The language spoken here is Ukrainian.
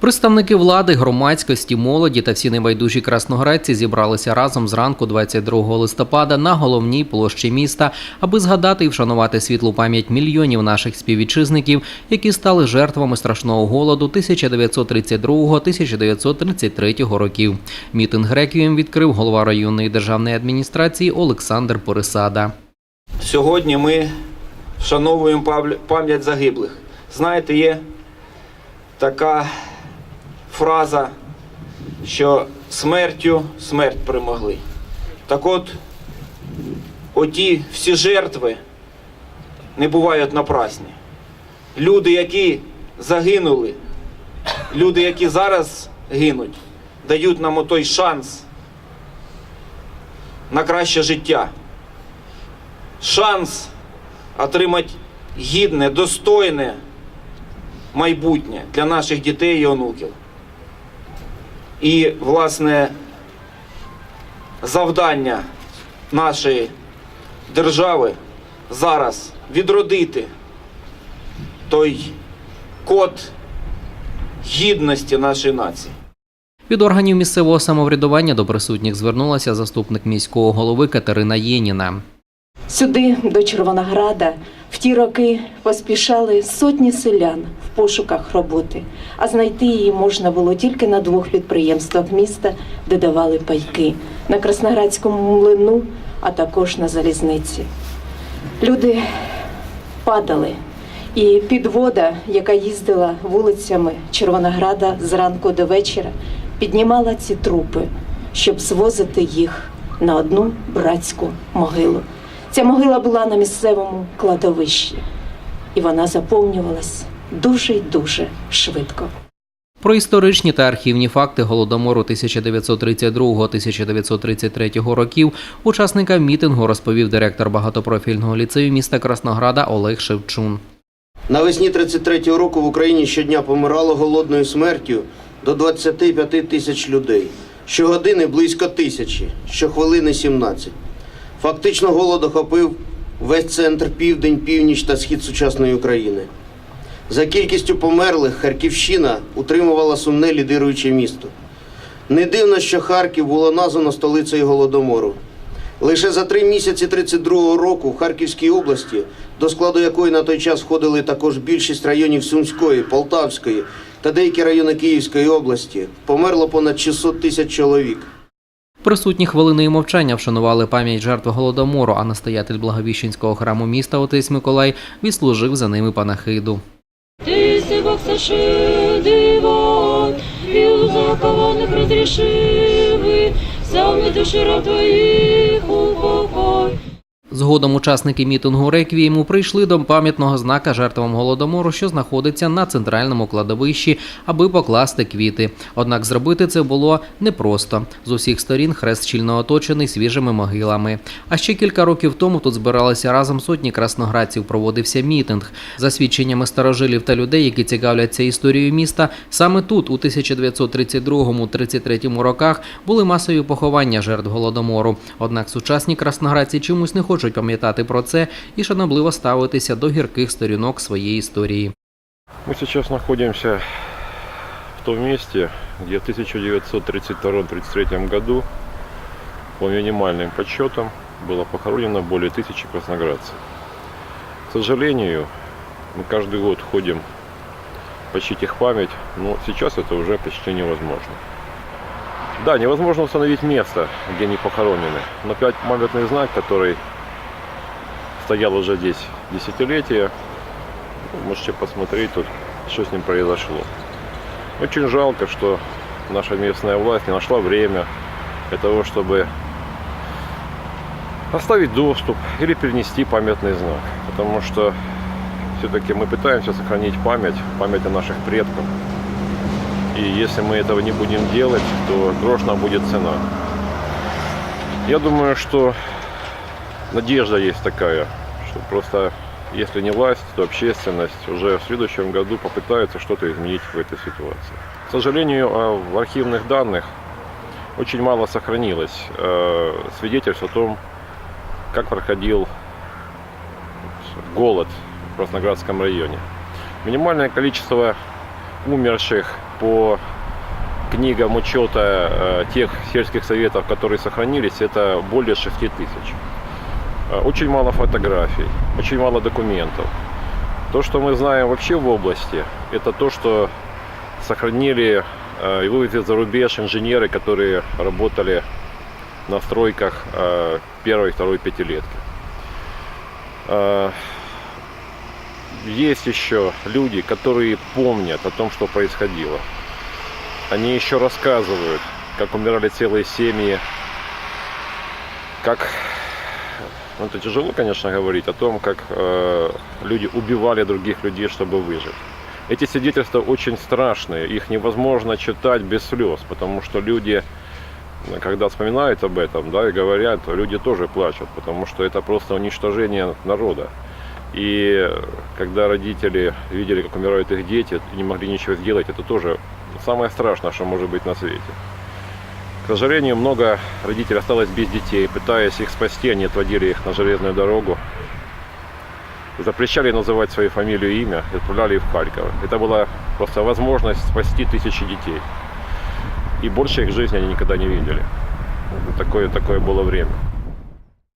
Представники влади, громадськості, молоді та всі небайдужі красноградці зібралися разом зранку 22 листопада на головній площі міста, аби згадати і вшанувати світлу пам'ять мільйонів наших співвітчизників, які стали жертвами страшного голоду 1932-1933 років. Мітинг реквієм відкрив голова районної державної адміністрації Олександр Порисада. Сьогодні ми вшановуємо пам'ять загиблих. Знаєте, є така фраза, що смертю смерть перемогли. Так от, оті всі жертви не бувають напрасні. Люди, які загинули, люди, які зараз гинуть, дають нам отой шанс на краще життя шанс отримати гідне, достойне майбутнє для наших дітей і онуків. І, власне, завдання нашої держави зараз відродити той код гідності нашої нації. Від органів місцевого самоврядування до присутніх звернулася заступник міського голови Катерина Єніна. Сюди, до Червонограда, в ті роки поспішали сотні селян в пошуках роботи, а знайти її можна було тільки на двох підприємствах міста, де давали пайки на Красноградському млину, а також на залізниці. Люди падали, і підвода, яка їздила вулицями Червонограда зранку до вечора, піднімала ці трупи, щоб звозити їх на одну братську могилу. Ця могила була на місцевому кладовищі, і вона заповнювалась дуже й дуже швидко. Про історичні та архівні факти голодомору 1932-1933 років учасникам мітингу розповів директор багатопрофільного ліцею міста Краснограда Олег Шевчун. Навесні 33-го року в Україні щодня помирало голодною смертю до 25 тисяч людей. Щогодини близько тисячі, щохвилини 17. Фактично голод охопив весь центр, південь, північ та схід сучасної України. За кількістю померлих Харківщина утримувала сумне лідируюче місто. Не дивно, що Харків було названо столицею голодомору. Лише за три місяці 32-го року в Харківській області, до складу якої на той час входили також більшість районів Сумської, Полтавської та деякі райони Київської області, померло понад 600 тисяч чоловік. Присутні хвилиною мовчання вшанували пам'ять жертв голодомору, а настоятель Благовіщенського храму міста отець Миколай відслужив за ними панахиду. Ты себок соши диван, и у закованных разрешивы, сами души раб твоих упокой. Згодом учасники мітингу реквієму прийшли до пам'ятного знака жертвам голодомору, що знаходиться на центральному кладовищі, аби покласти квіти. Однак зробити це було непросто. З усіх сторін хрест щільно оточений свіжими могилами. А ще кілька років тому тут збиралися разом сотні красноградців. Проводився мітинг. За свідченнями старожилів та людей, які цікавляться історією міста, саме тут, у 1932-33 роках, були масові поховання жертв голодомору. Однак сучасні красноградці чомусь не хочуть пам'ятати про це і шанобливо ставитися до гірких сторінок своєї історії. Мы сейчас находимся в том месте, где в 1932-1933 году по минимальным подсчетам было похоронено более тысячи красноградцев. К сожалению, мы каждый год ходим почтить их память, но сейчас это уже почти невозможно. Да, невозможно установить место, где они похоронены, но пять памятный знак, который стоял уже здесь десятилетия, можете посмотреть тут, что с ним произошло. Очень жалко, что наша местная власть не нашла время для того, чтобы оставить доступ или перенести памятный знак. Потому что все-таки мы пытаемся сохранить память, память о наших предках. И если мы этого не будем делать, то грош нам будет цена. Я думаю, что надежда есть такая, что просто если не власть, то общественность уже в следующем году попытается что-то изменить в этой ситуации. К сожалению, а, в архивных данных очень мало сохранилось э, свидетельств о том, как проходил голод в Красноградском районе. Минимальное количество умерших по книгам учета э, тех сельских советов, которые сохранились, это более 6 тысяч. Э, Очень мало фотографий, очень мало документов. То, что мы знаем вообще в области, это то, что сохранили э, и вывезли за рубеж инженеры, которые работали на стройках э, первой и второй пятилетки. Есть еще люди, которые помнят о том, что происходило. Они еще рассказывают, как умирали целые семьи, как это тяжело, конечно, говорить о том, как э, люди убивали других людей, чтобы выжить. Эти свидетельства очень страшные, их невозможно читать без слез, потому что люди, когда вспоминают об этом, да, и говорят, люди тоже плачут, потому что это просто уничтожение народа. И когда родители видели, как умирают их дети, не могли ничего сделать, это тоже самое страшное, что может быть на свете. К сожалению, много родителей осталось без детей. Пытаясь их спасти, они отводили их на железную дорогу. Запрещали называть свою фамилию и имя, и отправляли их в Харьков. Это была просто возможность спасти тысячи детей. И больше их жизни они никогда не видели. Такое, такое было время.